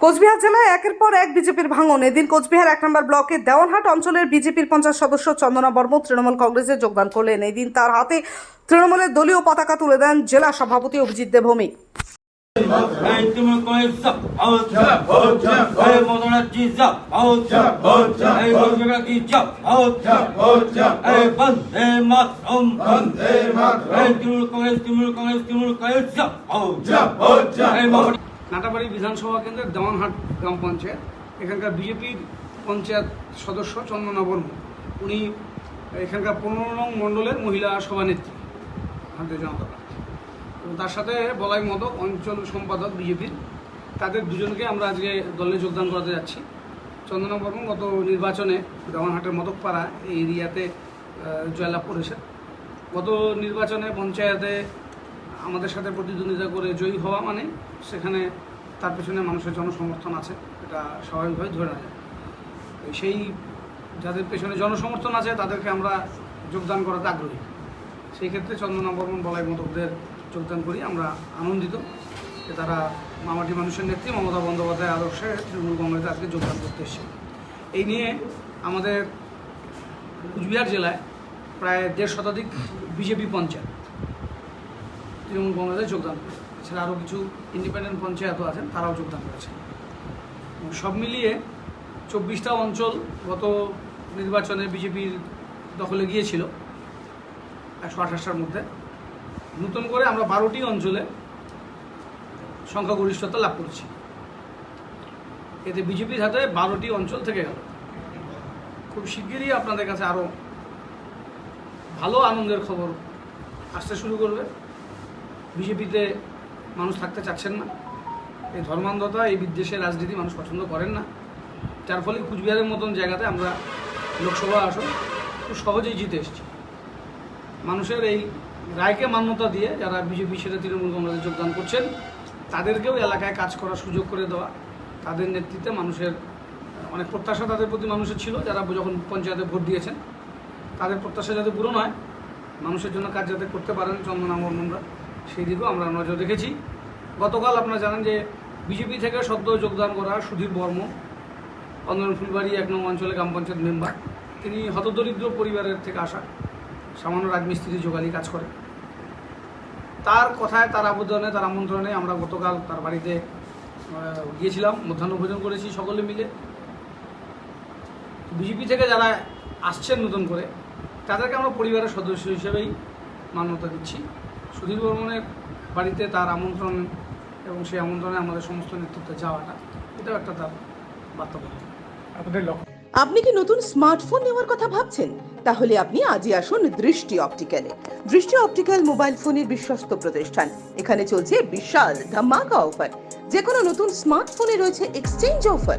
কোচবিহার জেলায় একের পর এক বিজেপির ভাঙন এদিন কোচবিহার এক নম্বর ব্লকের দেওয়ানহাট অঞ্চলের বিজেপির পঞ্চাশ সদস্য চন্দনা বর্ম তৃণমূল কংগ্রেসে যোগদান করলেন এদিন তার হাতে তৃণমূলের দলীয় পতাকা তুলে দেন জেলা সভাপতি অভিজিৎ তৃণমূল কংগ্রেস কংগ্রেস নাটাবাড়ি বিধানসভা কেন্দ্রের দেওয়ানহাট গ্রাম পঞ্চায়েত। এখানকার বিজেপির পঞ্চায়েত সদস্য চন্দনা উনি এখানকার পনেরো নং মণ্ডলের মহিলা সভানেত্রী, ভারতীয় জনতা পার্টি। এবং তার সাথে বলাই মদক অঞ্চল সম্পাদক বিজেপির তাদের দুজনকে আমরা আজকে দলে যোগদান করাতে যাচ্ছি। চন্দনা বর্মন গত নির্বাচনে দেওয়ানহাটের মদকপাড়া এই এরিয়াতে জয়লাভ করেছে গত নির্বাচনে পঞ্চায়েতে আমাদের সাথে প্রতিদ্বন্দ্বিতা করে জয়ী হওয়া মানে সেখানে তার পেছনে মানুষের জনসমর্থন আছে, এটা স্বাভাবিকভাবে ধরে নেওয়া যায়। সেই যাদের পেছনে জনসমর্থন আছে, তাদেরকে আমরা যোগদান করাতে আগ্রহী। সেই ক্ষেত্রে চন্দনা বর্মন বলাই মদকদের যোগদান করি। আমরা আনন্দিত যে তারা মামাটি মানুষের নেত্রী, মমতা বন্দ্যোপাধ্যায় আদর্শে তৃণমূল কংগ্রেসে আজকে যোগদান করতে এসেছে। এই নিয়ে আমাদের কুচবিহার জেলায় প্রায় দেড় শতাধিক বিজেপি পঞ্চায়েত তৃণমূল কংগ্রেসে যোগদান করে এছাড়া আরও কিছু ইন্ডিপেন্ডেন্ট পঞ্চায়েতও আছেন, তারাও যোগদান করেছেন এবং সব মিলিয়ে চব্বিশটা অঞ্চল গত নির্বাচনে বিজেপির দখলে গিয়েছিল, একশো আঠাশটার মধ্যে। নতুন করে আমরা বারোটি অঞ্চলে সংখ্যাগরিষ্ঠতা লাভ করছি। এতে বিজেপির হাতে বারোটি অঞ্চল থেকে গেল। খুব শিগগিরই আপনাদের কাছে আরও ভালো আনন্দের খবর আসতে শুরু করবে। বিজেপিতে মানুষ থাকতে চাচ্ছেন না। এই ধর্মান্ধতা, এই বিদ্বেষের রাজনীতি মানুষ পছন্দ করেন না। যার ফলে কুচবিহারের মতন জায়গাতে আমরা লোকসভা আসন খুব সহজেই জিতে এসেছি। মানুষের এই রায়কে মান্যতা দিয়ে যারা বিজেপি সেটা তৃণমূল কংগ্রেসে যোগদান করছেন, তাদেরকেও এলাকায় কাজ করার সুযোগ করে দেওয়া, তাদের নেতৃত্বে মানুষের, অনেক প্রত্যাশা তাদের প্রতি মানুষের ছিল, যারা যখন পঞ্চায়েতে ভোট দিয়েছেন, তাদের প্রত্যাশা যাতে পূরণ হয়, মানুষের জন্য কাজ যাতে করতে পারেন চন্দনা বর্মনরা সেই দিকেও আমরা নজর রেখেছি। গতকাল আপনারা জানেন যে বিজেপি থেকে সদ্য যোগদান করা সুধীর বর্ম অন্দরন ফুলবাড়ি এক নং অঞ্চলে গ্রাম পঞ্চায়েত মেম্বার, তিনি হতদরিদ্র পরিবারের থেকে আসা, সামান্য রাজমিস্ত্রি যোগালি কাজ করে। তার কথায়, তার আবেদনে, তার আমন্ত্রণে আমরা গতকাল তার বাড়িতে গিয়েছিলাম, মধ্যাহ্ন ভোজন করেছি সকলে মিলে। বিজেপি থেকে যারা আসছেন নতুন করে, তাদেরকে আমরা পরিবারের সদস্য হিসেবেই মান্যতা দিচ্ছি। সুধীর বর্মনের বাড়িতে তার আমন্ত্রণ এবং সেই আমন্ত্রণে আমাদের সমস্ত নেতৃত্বে যাওয়াটা এটাও একটা তার বার্তা বলে আপনি কি নতুন স্মার্টফোন নেওয়ার কথা ভাবছেন? তাহলে আপনি আজই আসুন দৃষ্টি অপটিক্যালে। দৃষ্টি অপটিক্যাল মোবাইল ফোনের বিশ্বস্ত প্রতিষ্ঠান। এখানে চলছে বিশাল ধামাকা অফার। যে কোনো নতুন স্মার্টফোনে রয়েছে এক্সচেঞ্জ অফার।